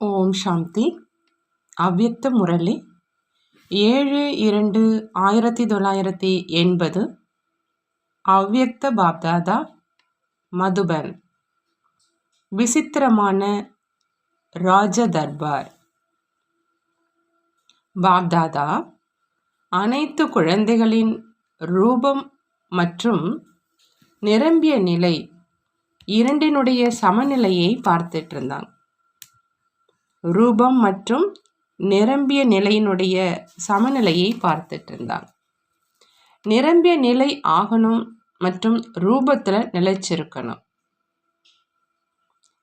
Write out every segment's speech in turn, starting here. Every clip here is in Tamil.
ஓம் சாந்தி. அவ்யக்த முரளி. ஏழு இரண்டு ஆயிரத்தி தொள்ளாயிரத்தி எண்பது. அவ்யக்த பாப்தாதா. மதுபன். விசித்திரமான ராஜ தர்பார் பாப்தாதா அனைத்து குழந்தைகளின் ரூபம் மற்றும் நிரம்பிய நிலை இரண்டினுடைய சமநிலையை பார்த்துட்டு இருந்தாங்க. ரூபம் மற்றும் நிரம்பிய நிலையினுடைய சமநிலையை பார்த்துட்டு இருந்தாங்க நிரம்பிய நிலை ஆகணும் மற்றும் ரூபத்தில் நிலைச்சிருக்கணும்.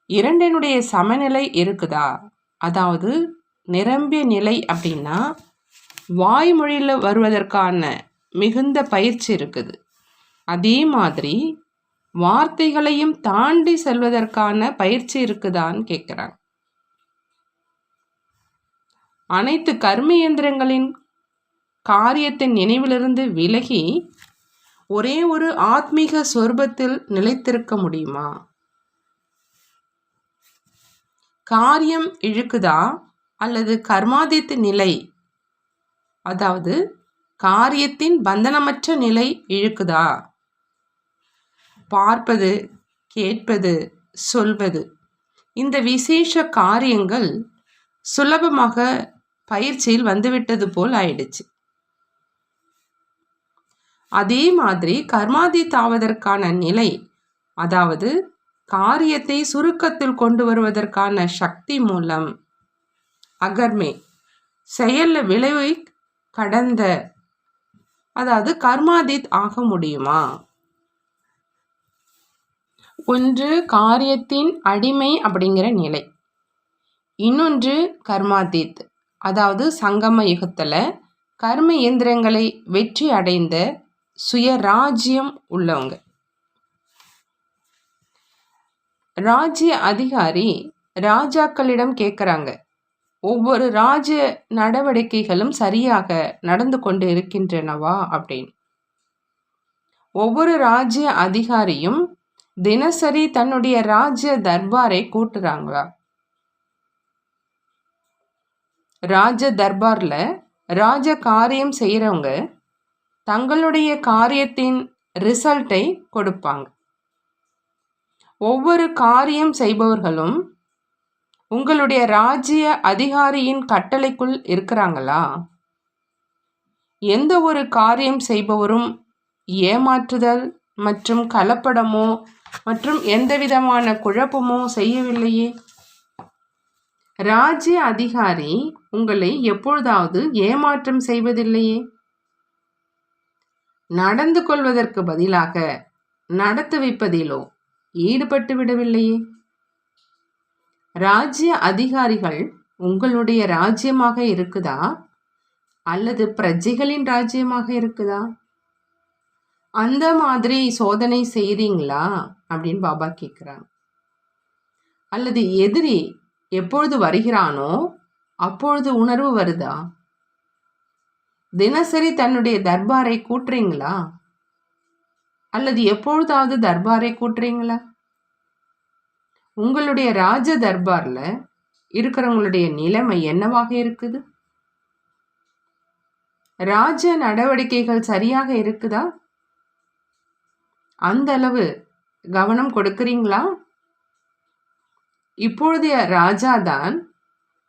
இரண்டினுடைய சமநிலை இருக்குதா? அதாவது நிரம்பிய நிலை அப்படின்னா வாய்மொழியில் வருவதற்கான மிகுந்த பயிற்சி இருக்குது. அதே மாதிரி வார்த்தைகளையும் தாண்டி செல்வதற்கான பயிற்சி இருக்குதான்னு கேட்குறாங்க அனைத்து கர்மேந்திரங்களின் காரியத்தின் நினைவிலிருந்து விலகி ஒரே ஒரு ஆத்மீக சொர்பத்தில் நிலைத்திருக்க முடியுமா? காரியம் இழுக்குதா? அல்லது கர்மாதித்த நிலை அதாவது காரியத்தின் பந்தனமற்ற நிலை இழுக்குதா? பார்ப்பது கேட்பது சொல்வது. இந்த விசேஷ காரியங்கள் சுலபமாக பயிற்சியில் வந்துவிட்டது போல் ஆயிடுச்சு. அதே மாதிரி கர்மாதித்தாவதற்கான நிலை அதாவது காரியத்தை சுருக்கத்தில் கொண்டு வருவதற்கான சக்தி மூலம். அகர்மே செயல்ல விளைவை கடந்த அதாவது கர்மாதித் ஆக முடியுமா? ஒன்று காரியத்தின் அடிமை அப்படிங்கிற நிலை. இன்னொன்று கர்மாதித். அதாவது சங்கம யுகத்தில் கர்ம இயந்திரங்களை வெற்றி அடைந்த சுயராஜ்யம் உள்ளவங்க. ராஜ்ய அதிகாரி ராஜாக்களிடம் கேட்குறாங்க ஒவ்வொரு ராஜ நடவடிக்கைகளும் சரியாக நடந்து கொண்டு இருக்கின்றனவா அப்படின்னு. ஒவ்வொரு ராஜ்ய அதிகாரியும் தினசரி தன்னுடைய ராஜ்ய தர்பாரை கூட்டுறாங்களா? ராஜ தர்பாரில் ராஜ காரியம் செய்கிறவங்க தங்களுடைய காரியத்தின் ரிசல்ட்டை கொடுப்பாங்க. ஒவ்வொரு காரியம் செய்பவர்களும் உங்களுடைய ராஜ்ய அதிகாரியின் கட்டளைக்குள் இருக்கிறாங்களா? எந்த ஒரு காரியம் செய்பவரும் ஏமாற்றுதல் மற்றும் கலப்படமோ மற்றும் எந்த விதமான குழப்பமோ செய்யவில்லையே. ராஜ்ய அதிகாரி உங்களை எப்பொழுதாவது ஏமாற்றம் செய்வதில்லையே? நடந்து கொள்வதற்கு பதிலாக நடத்து வைப்பதிலோ ஈடுபட்டு விடவில்லையே? ராஜ்ய அதிகாரிகள் உங்களுடைய ராஜ்யமாக இருக்குதா? அல்லது பிரஜைகளின் ராஜ்யமாக இருக்குதா? அந்த மாதிரி சோதனை செய்கிறீங்களா அப்படின்னு பாபா கேட்குறாங்க அல்லது எதிரி எப்பொழுது வருகிறானோ அப்பொழுது உணர்வு வருதா? தினசரி தன்னுடைய தர்பாரை கூட்டுறீங்களா அல்லது எப்பொழுதாவது தர்பாரை கூட்டுறீங்களா உங்களுடைய ராஜ தர்பாரில் இருக்கிறவங்களுடைய நிலைமை என்னவாக இருக்குது? ராஜ நடவடிக்கைகள் சரியாக இருக்குதா? அந்த அளவு கவனம் கொடுக்குறீங்களா? இப்பொழுதைய ராஜா தான்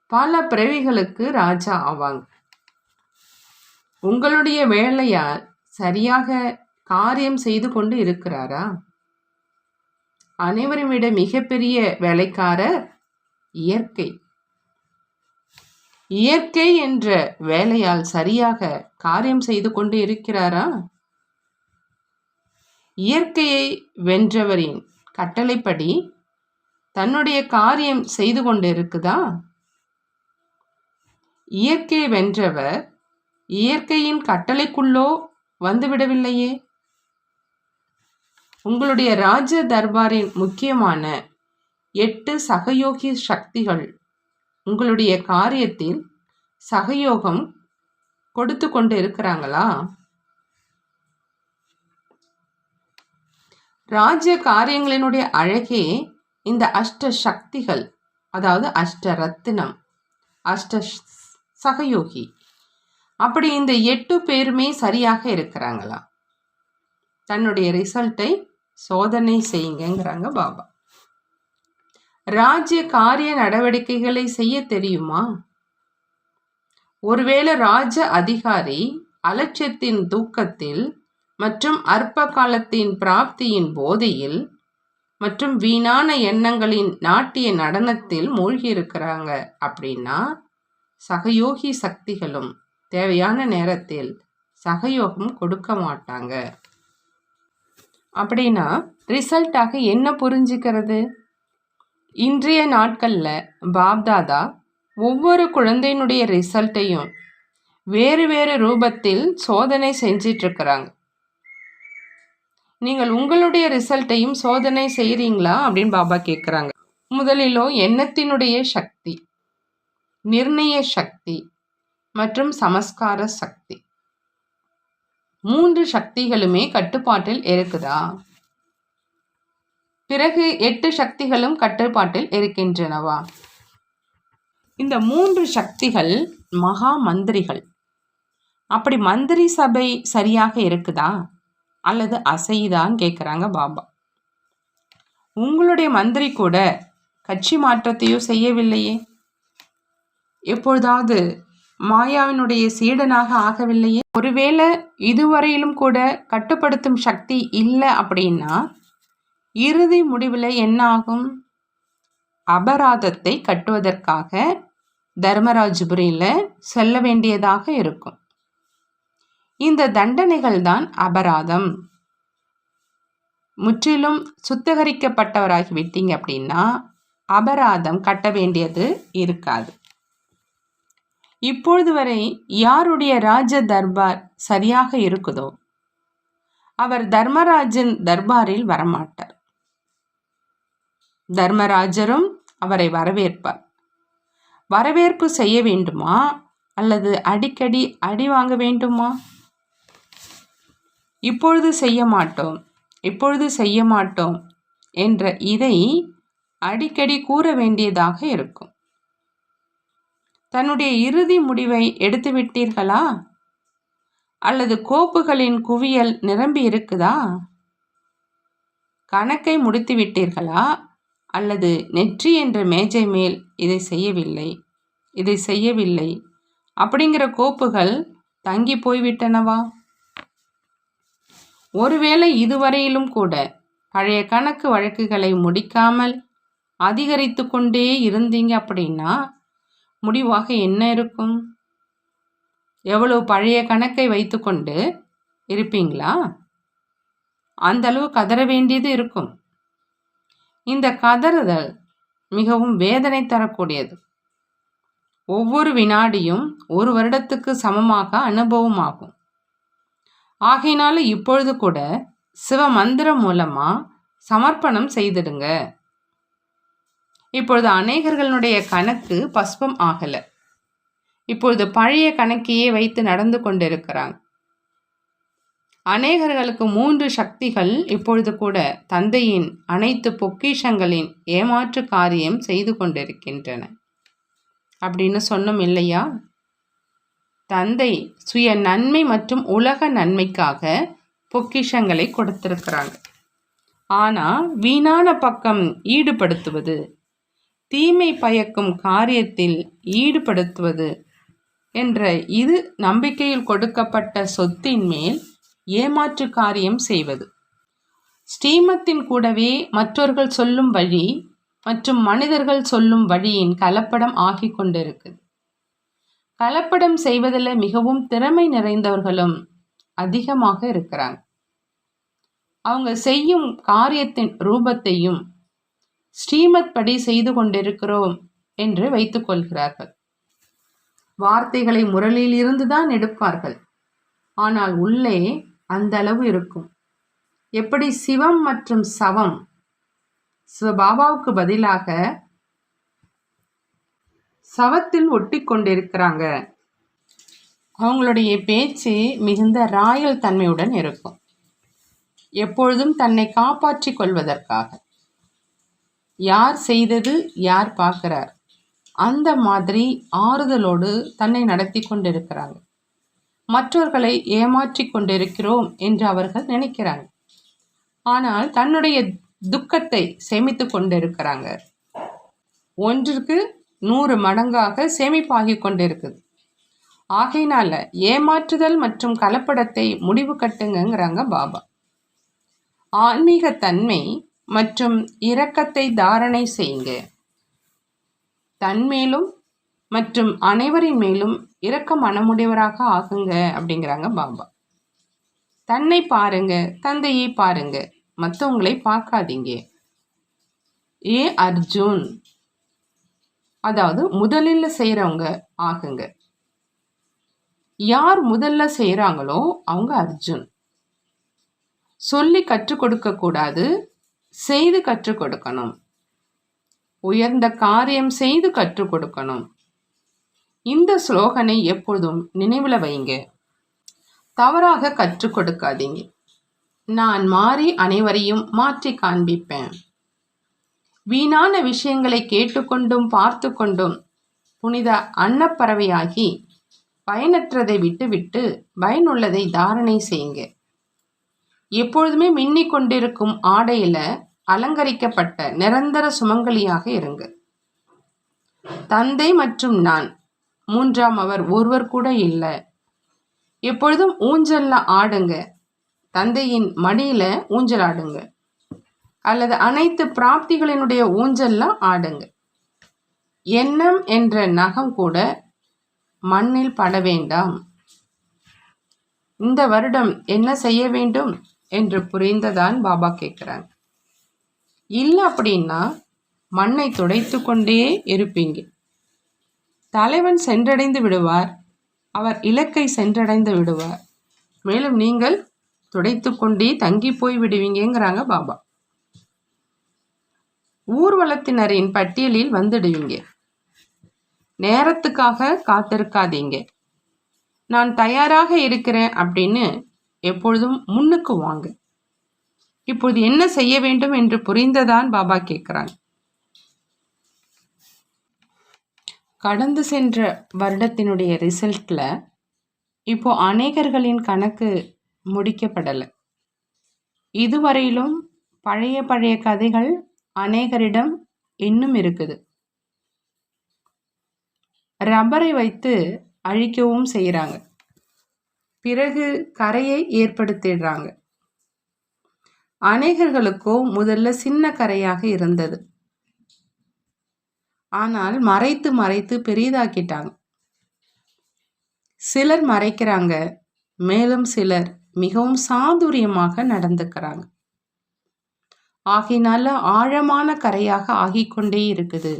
பல பிறவிகளுக்கு ராஜா ஆவாங்க. உங்களுடைய வேலையா சரியாக காரியம் செய்து கொண்டு இருக்கிறாரா? அனைவரும் விட மிகப்பெரிய வேலைக்காரர் இயற்கை. இயற்கை என்ற வேலையால் சரியாக காரியம் செய்து கொண்டு இருக்கிறாரா? இயற்கையை வென்றவரின் கட்டளைப்படி தன்னுடைய காரியம் செய்து கொண்டு இருக்குதா? இயற்கை வென்றவர் இயற்கையின் கட்டளைக்குள்ளோ வந்துவிடவில்லையே? உங்களுடைய ராஜ தர்பாரின் முக்கியமான எட்டு சகயோகி சக்திகள் உங்களுடைய காரியத்தில் சகயோகம் கொடுத்து கொண்டு இருக்கிறாங்களா ராஜ்ய காரியங்களினுடைய அழகே இந்த அஷ்ட சக்திகள் அதாவது அஷ்ட ரத்தினம் அஷ்ட சகயோகி. அப்படி இந்த எட்டு பேருமே சரியாக இருக்கிறாங்களா தன்னுடைய ரிசல்ட்டை சோதனை செய்யுங்கிறாங்க பாபா. ராஜ்ய காரிய நடவடிக்கைகளை செய்ய தெரியுமா? ஒருவேளை ராஜ அதிகாரி அலட்சியத்தின் தூக்கத்தில் மற்றும் அற்ப காலத்தின் பிராப்தியின் போதையில் மற்றும் வீணான எண்ணங்களின் நாட்டிய நடனத்தில் மூழ்கியிருக்கிறாங்க அப்படின்னா சகயோகி சக்திகளும் தேவையான நேரத்தில் சகயோகம் கொடுக்க மாட்டாங்க. அப்படின்னா ரிசல்ட்டாக என்ன புரிஞ்சுக்கிறது? இன்றைய நாட்களில் பாப்தாதா ஒவ்வொரு குழந்தையினுடைய ரிசல்ட்டையும் வேறு வேறு ரூபத்தில் சோதனை செஞ்சிட்ருக்கிறாங்க. நீங்கள் உங்களுடைய ரிசல்ட்டையும் சோதனை செய்கிறீங்களா அப்படின்னு பாபா கேட்குறாங்க முதலிலோ எண்ணத்தினுடைய சக்தி. நிர்ணய சக்தி மற்றும் சமஸ்கார சக்தி. மூன்று சக்திகளுமே கட்டுப்பாட்டில் இருக்குதா? பிறகு எட்டு சக்திகளும் கட்டுப்பாட்டில் இருக்கின்றனவா? இந்த மூன்று சக்திகள் மகா மந்திரிகள். அப்படி மந்திரி சபை சரியாக இருக்குதா? அல்லது அசைதான்னு கேட்குறாங்க பாபா. உங்களுடைய மந்திரி கூட கட்சி மாற்றத்தையோ செய்யவில்லையே? எப்பொழுதாவது மாயாவினுடைய சீடனாக ஆகவில்லையே? ஒருவேளை இதுவரையிலும் கூட கட்டுப்படுத்தும் சக்தி இல்லை அப்படின்னா இறுதி முடிவில் என்ன ஆகும் அபராதத்தை கட்டுவதற்காக தர்மராஜபுரியில் செல்ல வேண்டியதாக இருக்கும். இந்த தண்டனைகள் தான் அபராதம். முற்றிலும் சுத்தகரிக்கப்பட்டவராகி விட்டீங்க அப்படின்னா அபராதம் கட்ட வேண்டியது இருக்காது. இப்பொழுது வரை யாருடைய ராஜ தர்பார் சரியாக இருக்குதோ? அவர் தர்மராஜன் தர்பாரில் வரமாட்டார். தர்மராஜரும் அவரை வரவேற்பார். வரவேற்பு செய்ய வேண்டுமா? அல்லது அடிக்கடி அடி வாங்க வேண்டுமா? இப்பொழுது செய்ய மாட்டோம் இப்பொழுது செய்ய மாட்டோம் என்ற இதை அடிக்கடி கூற வேண்டியதாக இருக்கும். தன்னுடைய இறுதி முடிவை எடுத்துவிட்டீர்களா? அல்லது கோப்புகளின் குவியல் நிரம்பி இருக்குதா? கணக்கை முடித்து விட்டீர்களா அல்லது நெற்றி என்ற மேஜை மேல் இதை செய்யவில்லை இதை செய்யவில்லை அப்படிங்கிற கோப்புகள் தங்கி போய்விட்டனவா? ஒருவேளை இதுவரையிலும் கூட பழைய கணக்கு வழக்குகளை முடிக்காமல் அதிகரித்து கொண்டே இருந்தீங்க அப்படின்னா முடிவாக என்ன இருக்கும்? எவ்வளவு பழைய கணக்கை வைத்துக்கொண்டு இருப்பீங்களா? அந்த அளவு கதற வேண்டியது இருக்கும். இந்த கதறுதல் மிகவும் வேதனை தரக்கூடியது. ஒவ்வொரு வினாடியும் ஒரு வருடத்துக்கு சமமாக அனுபவமாகும். ஆகையினால இப்பொழுது கூட சிவ மந்திரம் மூலமா சமர்ப்பணம் செய்திடுங்க. இப்பொழுது அநேகர்களுடைய கணக்கு பஸ்பம் ஆகலை. இப்பொழுது பழைய கணக்கையே வைத்து நடந்து கொண்டிருக்கிறாங்க. அநேகர்களுக்கு மூன்று சக்திகள் இப்பொழுது கூட தந்தையின் அனைத்து பொக்கிஷங்களின் ஏமாற்று காரியம் செய்து கொண்டிருக்கின்றன. அப்படின்னு சொன்னோம் இல்லையா? தந்தை சுய நன்மை மற்றும் உலக நன்மைக்காக பொக்கிஷங்களை கொடுத்திருக்கிறாங்க. ஆனால் வீணான பக்கம் ஈடுபடுத்துவது தீமை பயக்கும் காரியத்தில் ஈடுபடுத்துவது என்ற இது நம்பிக்கையில் கொடுக்கப்பட்ட சொத்தின் மேல் ஏமாற்று காரியம் செய்வது. ஸ்ரீமத்தின் கூடவே மற்றவர்கள் சொல்லும் வழி மற்றும் மனிதர்கள் சொல்லும் வழியின் கலப்படம் ஆகி கொண்டிருக்குது. கலப்படம் செய்வதில் மிகவும் திறமை நிறைந்தவர்களும் அதிகமாக இருக்கிறாங்க. அவங்க செய்யும் காரியத்தின் ரூபத்தையும் ஸ்ரீமத் படி செய்து கொண்டிருக்கிறோம் என்று வைத்துக்கொள்கிறார்கள் வார்த்தைகளை முரளிலிருந்து தான் எடுப்பார்கள். ஆனால் உள்ளே அந்த அளவு இருக்கும். எப்படி சிவம் மற்றும் சவம்? சிவபாபாவுக்கு பதிலாக சவத்தில் ஒட்டி கொண்டிருக்கிறாங்க. அவங்களுடைய பேச்சு மிகுந்த ராயல் தன்மையுடன் இருக்கும். எப்பொழுதும் தன்னை காப்பாற்றி கொள்வதற்காக. யார் செய்தது யார் பார்க்கிறார்? அந்த மாதிரி ஆறுதலோடு தன்னை நடத்தி கொண்டிருக்கிறாங்க மற்றவர்களை ஏமாற்றி கொண்டிருக்கிறோம் என்று அவர்கள் நினைக்கிறாங்க ஆனால் தன்னுடைய துக்கத்தை சேமித்து கொண்டிருக்கிறாங்க. ஒன்றிற்கு நூறு மடங்காக சேமிப்பாகி கொண்டிருக்குது. ஆகையினால ஏமாற்றுதல் மற்றும் கலப்படத்தை முடிவு கட்டுங்கிறாங்க பாபா. ஆன்மீக தன்மை மற்றும் இரக்கத்தை தாரணை செய்யுங்க. தன்மேலும் மற்றும் அனைவரின் மேலும் இரக்க மனமுடையவராக ஆகுங்க அப்படிங்கிறாங்க பாபா. தன்னை பாருங்க தந்தையை பாருங்க மற்றவங்களை பார்க்காதீங்க. ஏ அர்ஜுன் அதாவது முதலில் செய்கிறவங்க ஆகுங்க. யார் முதல்ல செய்கிறாங்களோ அவங்க அர்ஜுன். சொல்லி கற்றுக் கொடுக்க கூடாது செய்து கற்றுக் கொடுக்கணும். உயர்ந்த காரியம் செய்து கற்றுக் கொடுக்கணும். இந்த ஸ்லோகனை எப்பொழுதும் நினைவில் வைங்க. தவறாக கற்றுக் கொடுக்காதீங்க. நான் மாறி அனைவரையும் மாற்றி காண்பிப்பேன். வீணான விஷயங்களை கேட்டுக்கொண்டும் பார்த்து கொண்டும் புனித அன்னப்பறவையாகி பயனற்றதை விட்டுவிட்டு பயனுள்ளதை தாரணை செய்யுங்க. எப்பொழுதுமே மின்னிக் கொண்டிருக்கும் ஆடையில அலங்கரிக்கப்பட்ட நிரந்தர சுமங்கலியாக இருங்க. தந்தை மற்றும் நான் மூன்றாம் அவர் ஒருவர் கூட இல்லை. எப்பொழுதும் ஊஞ்சல்ல ஆடுங்க. தந்தையின் மடியில ஊஞ்சல் ஆடுங்க. அல்லது அனைத்து பிராப்திகளினுடைய ஊஞ்சல்ல ஆடுங்க. எண்ணம் என்ற நகம் கூட மண்ணில் பட வேண்டாம். இந்த வருடம் என்ன செய்ய வேண்டும்? என்று புரிந்ததான் பாபா கேட்குறாங்க. இல்லை அப்படின்னா மண்ணை துடைத்து கொண்டே இருப்பீங்க. தலைவன் சென்றடைந்து விடுவார் அவர் இலக்கை சென்றடைந்து விடுவார். மேலும் நீங்கள் துடைத்து கொண்டே தங்கி போய் விடுவீங்கிறாங்க பாபா. ஊர்வலத்தினரின் பட்டியலில் வந்துடுவீங்க. நேரத்துக்காக காத்திருக்காதீங்க. நான் தயாராக இருக்கிறேன் அப்படின்னு எப்பொழுதும் முன்னுக்கு வாங்க. இப்போது என்ன செய்ய வேண்டும் என்று புரிந்ததான் பாபா கேட்கிறாங்க கடந்து சென்ற வருடத்தினுடைய ரிசல்ட்டில் இப்போ அநேகர்களின் கணக்கு முடிக்கப்படலை. இதுவரையிலும் பழைய பழைய கதைகள் அநேகரிடம் இன்னும் இருக்குது. ரப்பரை வைத்து அழிக்கவும் செய்கிறாங்க பிறகு கரையை ஏற்படுத்திடுறாங்க. அநேகர்களுக்கோ முதல்ல சின்ன கரையாக இருந்தது. ஆனால் மறைத்து மறைத்து பெரிதாக்கிட்டாங்க. சிலர் மறைக்கிறாங்க மேலும் சிலர் மிகவும் சாதுரியமாக நடந்துக்கிறாங்க. ஆகினால ஆழமான கரையாக ஆகிக்கொண்டே இருக்குது.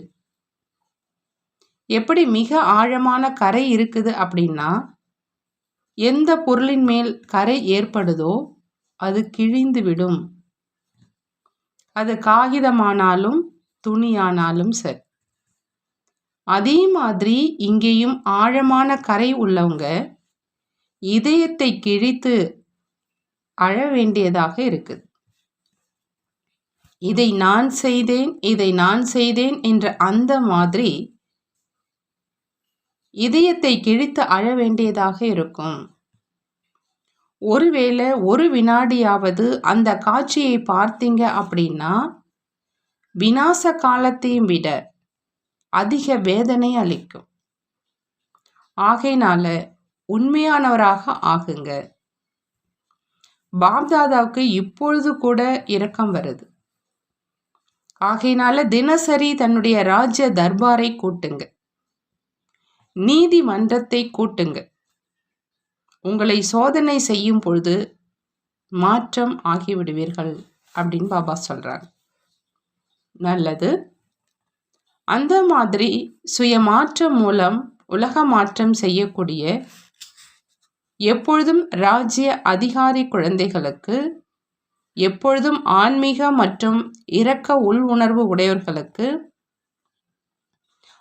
எப்படி மிக ஆழமான கரை இருக்குது அப்படின்னா எந்த பொருளின் மேல் கரை ஏற்படுதோ அது கிழிந்துவிடும். அது காகிதமானாலும் துணியானாலும் சரி. அதே மாதிரி இங்கேயும் ஆழமான கரை உள்ளவங்க இதயத்தை கிழித்து அழ வேண்டியதாக இருக்குது. இதை நான் செய்தேன் இதை நான் செய்தேன் என்ற அந்த மாதிரி இதயத்தை கிழித்து அழ வேண்டியதாக இருக்கும். ஒருவேளை ஒரு வினாடியாவது அந்த காட்சியை பார்த்தீங்க அப்படின்னா வினாச காலத்தையும் விட அதிக வேதனை அளிக்கும். ஆகையினால உண்மையானவராக ஆகுங்க. பாப்தாதாவுக்கு இப்பொழுது கூட இரக்கம் வருது. ஆகையினால தினசரி தன்னுடைய ராஜ்ய தர்பாரை கூட்டுங்க. நீதிமன்றத்தை கூட்டுங்க. உங்களை சோதனை செய்யும் பொழுது மாற்றம் ஆகிவிடுவீர்கள் அப்படின்னு பாபா சொல்கிறாங்க நல்லது. அந்த மாதிரி சுய மாற்றம் மூலம் உலக மாற்றம் செய்யக்கூடிய எப்பொழுதும் ராஜ்ய அதிகாரி குழந்தைகளுக்கு எப்பொழுதும் ஆன்மீக மற்றும் இரக்க உள் உணர்வு உடையவர்களுக்கு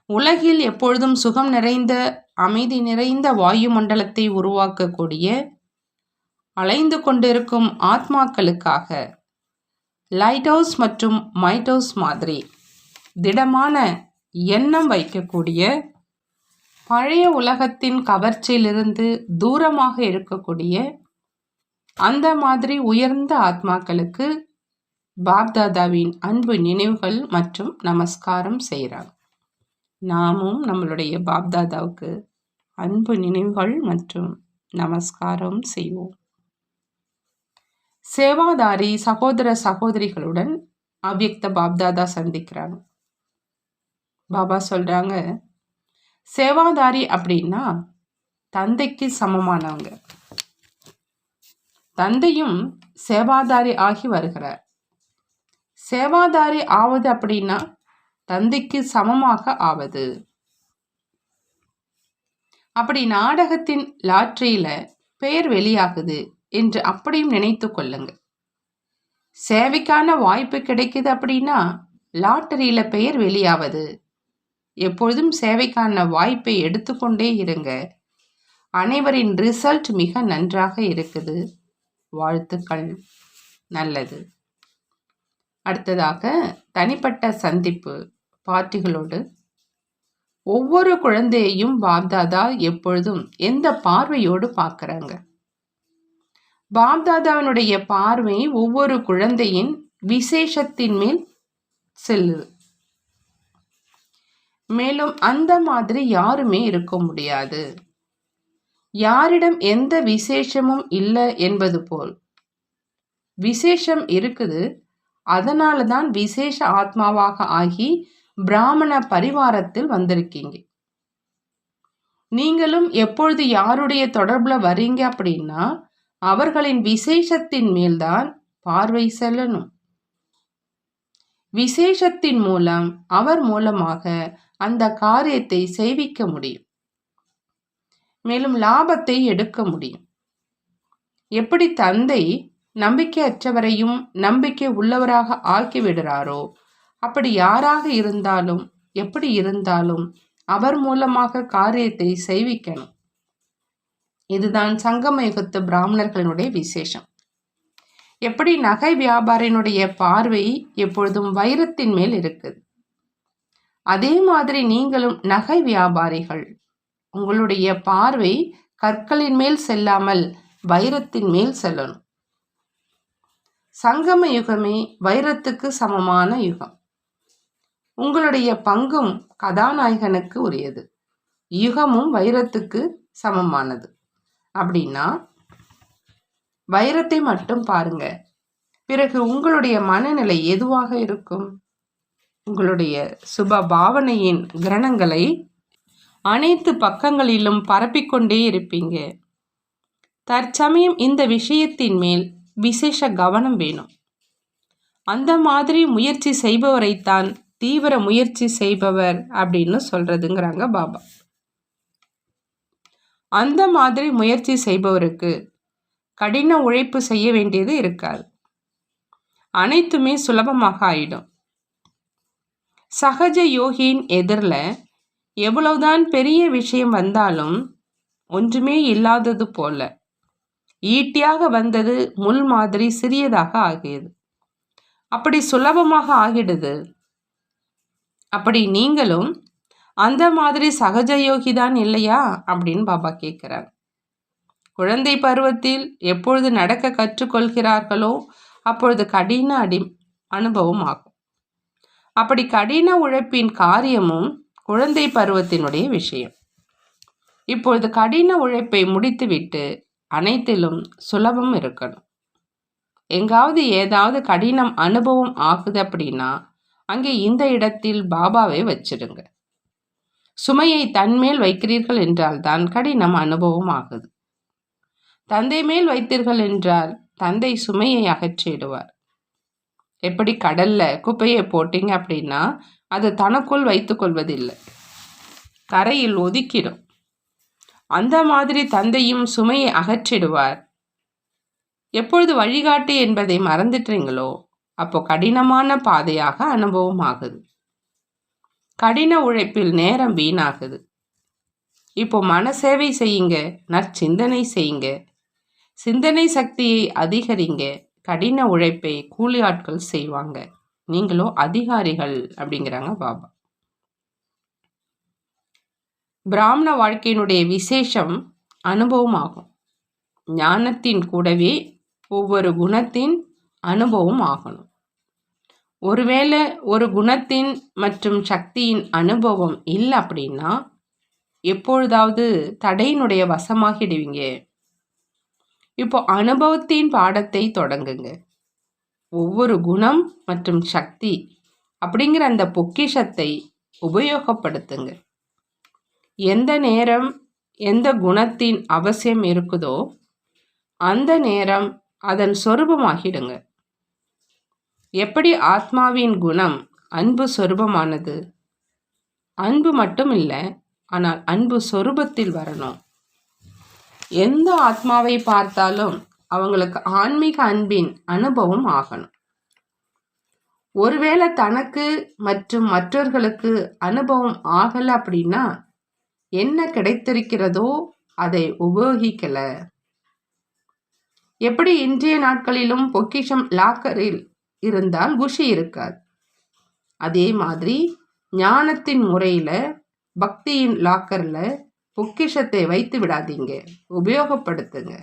உலகில் எப்பொழுதும் சுகம் நிறைந்த அமைதி நிறைந்த வாயுமண்டலத்தை உருவாக்கக்கூடிய அலைந்து கொண்டிருக்கும் ஆத்மாக்களுக்காக லைட் ஹவுஸ் மற்றும் மைட் ஹவுஸ் மாதிரி திடமான எண்ணம் வைக்கக்கூடிய பழைய உலகத்தின் கவர்ச்சியிலிருந்து தூரமாக இருக்கக்கூடிய அந்த மாதிரி உயர்ந்த ஆத்மாக்களுக்கு பாப்தாதாவின் அன்பு நினைவுகள் மற்றும் நமஸ்காரம் செய்கிறாங்க நாமும் நம்மளுடைய பாப்தாதாவுக்கு அன்பு நினைவுகள் மற்றும் நமஸ்காரம் செய்வோம். சேவாதாரி சகோதர சகோதரிகளுடன் அவ்யக்த பாப்தாதா சந்திக்கிறாங்க. பாபா சொல்கிறாங்க சேவாதாரி அப்படின்னா தந்தைக்கு சமமானவங்க. தந்தையும் சேவாதாரி ஆகி வருகிறார். சேவாதாரி ஆவது அப்படின்னா தந்தைக்கு சமமாக ஆவது. அப்படி நாடகத்தின் லாட்ரியில பெயர் வெளியாகுது என்று அப்படியும் நினைத்து கொள்ளுங்க சேவைக்கான வாய்ப்பு கிடைக்குது அப்படின்னா லாட்டரியில பெயர் வெளியாவது. எப்பொழுதும் சேவைக்கான வாய்ப்பை எடுத்துக்கொண்டே இருங்க. அனைவரின் ரிசல்ட் மிக நன்றாக இருக்குது. வாழ்த்துக்கள். நல்லது. அடுத்ததாக தனிப்பட்ட சந்திப்பு. பார்ட்டிகளோடு. ஒவ்வொரு குழந்தையையும் பாப்தாதா எப்பொழுதும் எந்த பார்வையோடு பார்க்குறாங்க? பாப்தாதாவினுடைய பார்வை ஒவ்வொரு குழந்தையின் விசேஷத்தின் மேல் செல்லுது. மேலும் அந்த மாதிரி யாருமே இருக்க முடியாது. யாரிடம் எந்த விசேஷமும் இல்லை என்பது போல். விசேஷம் இருக்குது. அதனால தான் விசேஷ ஆத்மாவாக ஆகி பிராமண பரிவாரத்தில் வந்திருக்கீங்க. நீங்களும் எப்பொழுது யாருடைய தொடர்புல வரீங்க அப்படின்னா அவர்களின் விசேஷத்தின் மேல்தான் பார்வை செல்லணும். விசேஷத்தின் மூலம் அவர் மூலமாக அந்த காரியத்தை செய்விக்க முடியும். மேலும் லாபத்தை எடுக்க முடியும். எப்படி தந்தை நம்பிக்கையற்றவரையும் நம்பிக்கை உள்ளவராக ஆக்கிவிடுறாரோ அப்படி யாராக இருந்தாலும் எப்படி இருந்தாலும் அவர் மூலமாக காரியத்தை செய்விக்கணும். இதுதான் சங்கம யுகத்து பிராமணர்களுடைய விசேஷம். எப்படி நகை வியாபாரினுடைய பார்வை எப்பொழுதும் வைரத்தின் மேல் இருக்குது. அதே மாதிரி நீங்களும் நகை வியாபாரிகள் உங்களுடைய பார்வை கற்களின் மேல் செல்லாமல் வைரத்தின் மேல் செல்லணும். சங்கம யுகமே வைரத்துக்கு சமமான யுகம். உங்களுடைய பங்கும் கதாநாயகனுக்கு உரியது. யுகமும் வைரத்துக்கு சமமானது. அப்படின்னா வைரத்தை மட்டும் பாருங்க. பிறகு உங்களுடைய மனநிலை எதுவாக இருக்கும்? உங்களுடைய சுப பாவனையின் கிரணங்களை அனைத்து பக்கங்களிலும் பரப்பிக்கொண்டே இருப்பீங்க. தற்சமயம் இந்த விஷயத்தின் மேல் விசேஷ கவனம் வேணும். அந்த மாதிரி முயற்சி செய்பவரைத்தான் தீவிர முயற்சி செய்பவர் அப்படின்னு சொல்றதுங்கிறாங்க பாபா. அந்த மாதிரி முயற்சி செய்பவருக்கு கடின உழைப்பு செய்ய வேண்டியது இருக்காது. அனைத்துமே சுலபமாக ஆயிடும். சகஜ யோகியின் எதிரில் எவ்வளவுதான் பெரிய விஷயம் வந்தாலும் ஒன்றுமே இல்லாதது போல ஈட்டியாக வந்தது முள் மாதிரி சிறியதாக ஆகியது. அப்படி சுலபமாக ஆகிடுது அப்படி நீங்களும் அந்த மாதிரி சகஜ யோகி தான் இல்லையா? அப்படின்னு பாபா கேட்குறார். குழந்தை பருவத்தில் எப்பொழுது நடக்க கற்றுக்கொள்கிறார்களோ அப்பொழுது கடின அடி அனுபவம் ஆகும். அப்படி கடின உழைப்பின் காரியமும் குழந்தை பருவத்தினுடைய விஷயம். இப்பொழுது கடின உழைப்பை முடித்துவிட்டு அனைத்திலும் சுலபம் இருக்கணும். எங்காவது ஏதாவது கடினம் அனுபவம் ஆகுது அப்படின்னா அங்கே இந்த இடத்தில் பாபாவை வச்சிடுங்க. சுமையை தன்மேல் வைக்கிறீர்கள் என்றால் தான் கடினம் அனுபவம் ஆகுது. தந்தை மேல் வைத்தீர்கள் என்றால் தந்தை சுமையை அகற்றிடுவார். எப்படி கடல்ல குப்பையை போட்டீங்க அப்படின்னா அது தனக்குள் வைத்து கொள்வதில்லை. கரையில் ஒதுக்கிடும். அந்த மாதிரி தந்தையும் சுமையை அகற்றிடுவார். எப்பொழுது வழிகாட்டு என்பதை மறந்துட்டீங்களோ அப்போ கடினமான பாதையாக அனுபவம் ஆகுது கடின உழைப்பில் நேரம் வீணாகுது. இப்போ மனசேவை செய்யுங்க நற்சிந்தனை செய்யுங்க. சிந்தனை சக்தியை அதிகரிங்க கடின உழைப்பை கூலி ஆட்கள் செய்வாங்க. நீங்களும் அதிகாரிகள் அப்படிங்கிறாங்க பாபா. பிராமண வாழ்க்கையினுடைய விசேஷம் அனுபவமாகும். ஞானத்தின் கூடவே ஒவ்வொரு குணத்தின் அனுபவம் ஆகணும். ஒருவேளை ஒரு குணத்தின் மற்றும் சக்தியின் அனுபவம் இல்லை அப்படின்னா எப்பொழுதாவது தடையினுடைய வசமாகிடுவீங்க. இப்போ அனுபவத்தின் பாடத்தை தொடங்குங்க. ஒவ்வொரு குணம் மற்றும் சக்தி அப்படிங்கிற அந்த பொக்கிஷத்தை உபயோகப்படுத்துங்க. எந்த நேரம் எந்த குணத்தின் அவசியம் இருக்குதோ அந்த நேரம் அதன் சொரூபமாகிடுங்க. எப்படி ஆத்மாவின் குணம் அன்பு சொரூபமானது? அன்பு மட்டும் இல்லை ஆனால் அன்பு சொரூபத்தில் வரணும். எந்த ஆத்மாவை பார்த்தாலும் அவங்களுக்கு ஆன்மீக அன்பின் அனுபவம் ஆகணும். ஒருவேளை தனக்கு மற்றும் மற்றவர்களுக்கு அனுபவம் ஆகலை அப்படின்னா என்ன கிடைத்திருக்கிறதோ அதை உபயோகிக்கல. எப்படி இன்றைய நாட்களிலும் பொக்கிஷம் லாக்கரில் இருந்தால் குஷி இருக்காது. அதே மாதிரி ஞானத்தின் முறையில் பக்தியின் லாக்கரில் பொக்கிஷத்தை வைத்து விடாதீங்க. உபயோகப்படுத்துங்க.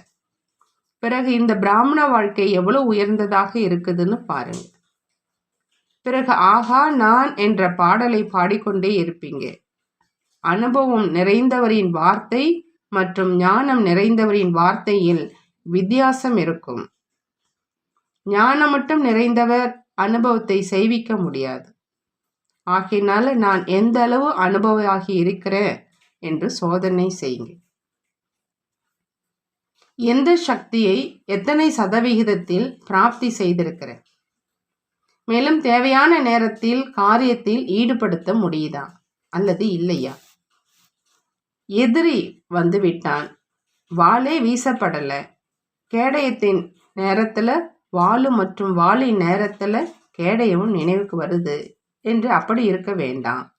பிறகு இந்த பிராமண வாழ்க்கை எவ்வளோ உயர்ந்ததாக இருக்குதுன்னு பாருங்க. பிறகு ஆகா நான் என்ற பாடலை பாடிக்கொண்டே இருப்பீங்க. அனுபவம் நிறைந்தவரின் வார்த்தை மற்றும் ஞானம் நிறைந்தவரின் வார்த்தையில் வித்தியாசம் இருக்கும். ஞானம் மட்டும் நிறைந்தவர் அனுபவத்தை செய்விக்க முடியாது. ஆகையினால நான் எந்த அளவு அனுபவமாகி இருக்கிறேன் என்று சோதனை செய்யுங்க எந்த சக்தியை எத்தனை சதவிகிதத்தில் பிராப்தி செய்திருக்கிறேன்? மேலும் தேவையான நேரத்தில் காரியத்தில் ஈடுபடுத்த முடியுதா? அல்லது இல்லையா? எதிரி வந்து விட்டான் வாளே வீசப்படலை. கேடயத்தின் நேரத்தில் வாளு மற்றும் வாழை நேரத்தில் கேடயமும் நினைவுக்கு வருது என்று அப்படி இருக்க வேண்டாம்.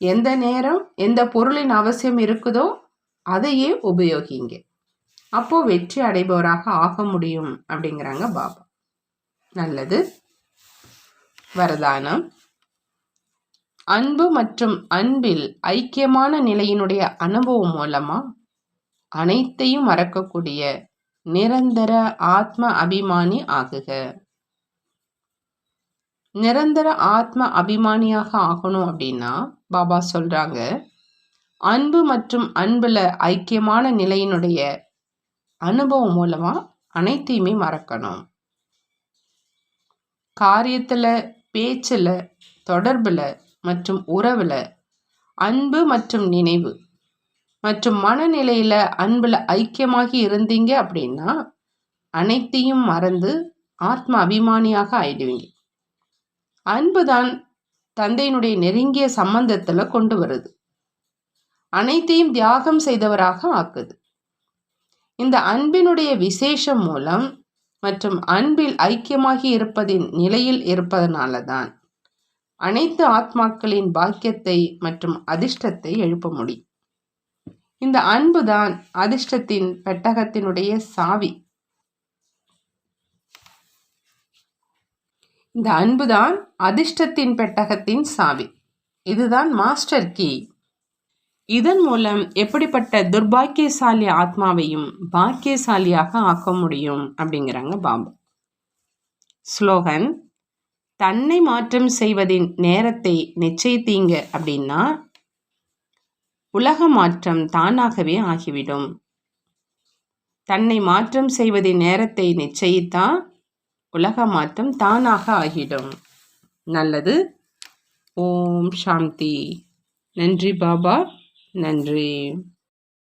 எந்த நேரம் எந்த பொருளின் அவசியம் இருக்குதோ அதையே உபயோகிங்க. அப்போ வெற்றி அடைபவராக ஆக முடியும் அப்படிங்கிறாங்க பாபா. நல்லது. வரதானம். அன்பு மற்றும் அன்பில் ஐக்கியமான நிலையினுடைய அனுபவம் மூலமா அனைத்தையும் மறக்கக்கூடிய நிரந்தர ஆத்ம அபிமானி ஆகுக. நிரந்தர ஆத்ம அபிமானியாக ஆகணும் அப்படின்னா பாபா சொல்றாங்க அன்பு மற்றும் அன்புல ஐக்கியமான நிலையினுடைய அனுபவம் மூலமா அனைத்தையுமே மறக்கணும். காரியத்துல பேச்சில் தொடர்பில் மற்றும் உறவில் அன்பு மற்றும் நினைவு மற்றும் மனநிலையில அன்புல ஐக்கியமாகி இருந்தீங்க அப்படின்னா அனைத்தையும் மறந்து ஆத்ம அபிமானியாக ஆயிடுவீங்க. அன்புதான் தந்தையினுடைய நெருங்கிய சம்பந்தத்துல கொண்டு வருது. அனைத்தையும் தியாகம் செய்தவராக ஆக்குது. இந்த அன்பினுடைய விசேஷம் மூலம் மற்றும் அன்பில் ஐக்கியமாகி இருப்பதின் நிலையில் இருப்பதனால தான் அனைத்து ஆத்மாக்களின் பாக்கியத்தை மற்றும் அதிர்ஷ்டத்தை எழுப்ப முடியும். இந்த அன்புதான் அதிர்ஷ்டத்தின் பெட்டகத்தினுடைய சாவி. இந்த அன்புதான் அதிர்ஷ்டத்தின் பெட்டகத்தின் சாவி. இதுதான் மாஸ்டர் கீ. இதன் மூலம் எப்படிப்பட்ட துர்பாக்கியசாலி ஆத்மாவையும் பாக்கியசாலியாக ஆக்க முடியும் அப்படிங்கிறாங்க பாபா ஸ்லோகன் தன்னை மாற்றம் செய்வதின் நேரத்தை நிச்சயித்தீங்க அப்படின்னா உலக மாற்றம் தானாகவே ஆகிவிடும். தன்னை மாற்றம் செய்வதின் நேரத்தை நிச்சயித்தா உலக மாற்றம் தானாக ஆகிடும். நல்லது. ஓம் சாந்தி. நன்றி பாபா. நன்றி.